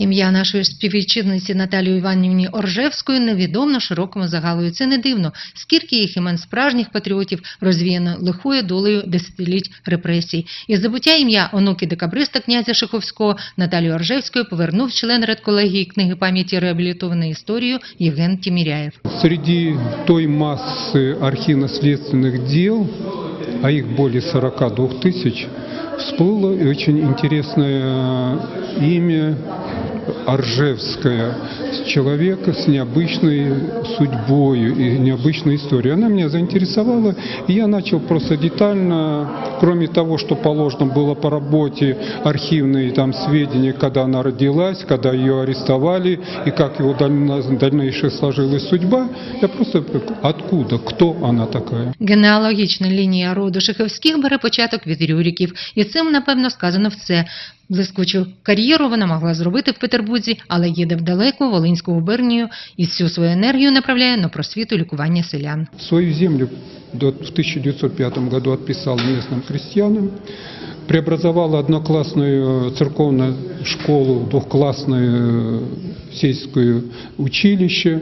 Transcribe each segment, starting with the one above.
Ім'я нашої співвітчизниці Наталії Іванівні Оржевської невідомо широкому загалу. І це не дивно, скільки їх імен справжніх патріотів розвіяно лихою долею десятиліть репресій. І забуття ім'я онуки декабриста князя Шиховського Наталії Оржевської повернув член редколегії книги пам'яті реабілітованої історію Євген Тіміряєв. Среди той массы архивно-следственных дел, а их более 42 тысяч, всплыло и очень интересное имя Оржевская, человека с необычной судьбой и необычной историей. Она меня заинтересовала, и я начал просто детально, кроме того, что положено было по работе, архивные там сведения, когда она родилась, когда ее арестовали, и как его дальна- дальнейшая сложилась судьба, я просто откуда, кто она такая. Генеалогічна лінія роду Шиховських бере початок від Рюріків, і цим, напевно, сказано все. Блискучу кар'єру вона могла зробити в Петербурзі, але їде в далеку Волинську губернію і всю свою енергію направляє на просвіту лікування селян. Свою землю в 1905 году отписал местным крестьянам, преобразовала одноклассную церковную школу, двухклассное э, сельское училище,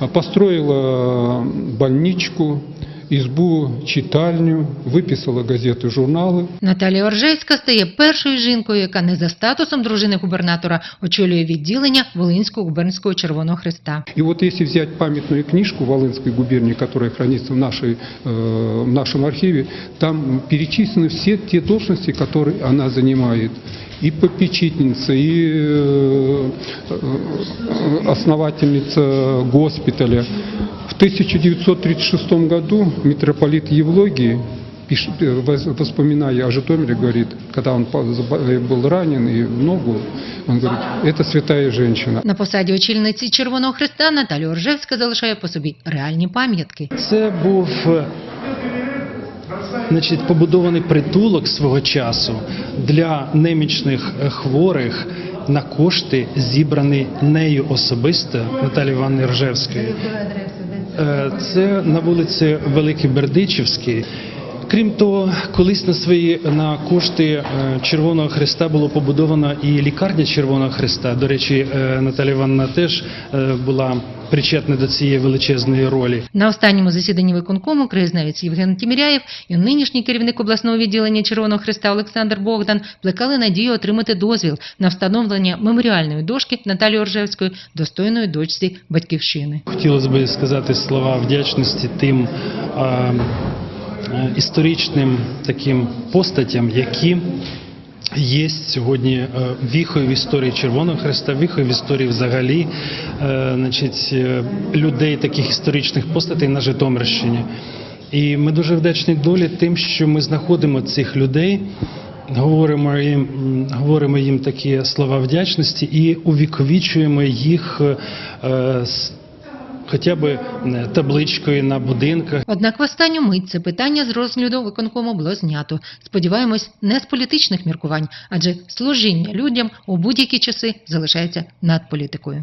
а построила больничку, избу, читальню, выписала газеты, журналы. Наталія Оржевська стає першою жінкою, яка не за статусом дружини губернатора очолює відділення Волинського губернського Червоного Христа. И вот если взять памятную книжку Волынской губернии, которая хранится в, нашей, э, в нашем архиве, там перечислены все те должности, которые она занимает. И попечительница, и э, э, основательница госпиталя. В 1936 году митрополит Евлогий, пишет, э, воз- воспоминая о Житомире, говорит, когда он по- заба- был ранен и в ногу, он говорит, это святая женщина. На посаді очільниці Червоного Христа Наталія Оржевська залишає по собі реальні пам'ятки. Це був е, значить, побудований притулок свого часу для немічних е, хворих на кошти, зібрані нею особисто Наталії Івановни Ржевської. Е, Це на вулиці Великій Бердичівській. Крім того, колись на свої на кошти е, Червоного Христа було побудовано і лікарня Червоного Христа. До речі, е, Наталія Івановна теж е, була причетна до цієї величезної ролі. На останньому засіданні виконкому краєзнавець Євген Тіміряєв і нинішній керівник обласного відділення Червоного Христа Олександр Богдан плекали надію отримати дозвіл на встановлення меморіальної дошки Наталії Оржевської достойної дочці батьківщини. Хотілося б сказати слова вдячності тим історичним таким постатям, які є сьогодні е, віхою в історії Червоного Христа, віхою в історії взагалі е, значить, е, людей, таких історичних постатей на Житомирщині. І ми дуже вдячні долі тим, що ми знаходимо цих людей. Говоримо їм, говоримо їм такі слова вдячності і увіковічуємо їх е, з хоча б е, табличкою на будинках. Однак в останню мить це питання з розгляду виконкому було знято. Сподіваємось, не з політичних міркувань, адже служіння людям у будь-які часи залишається над політикою.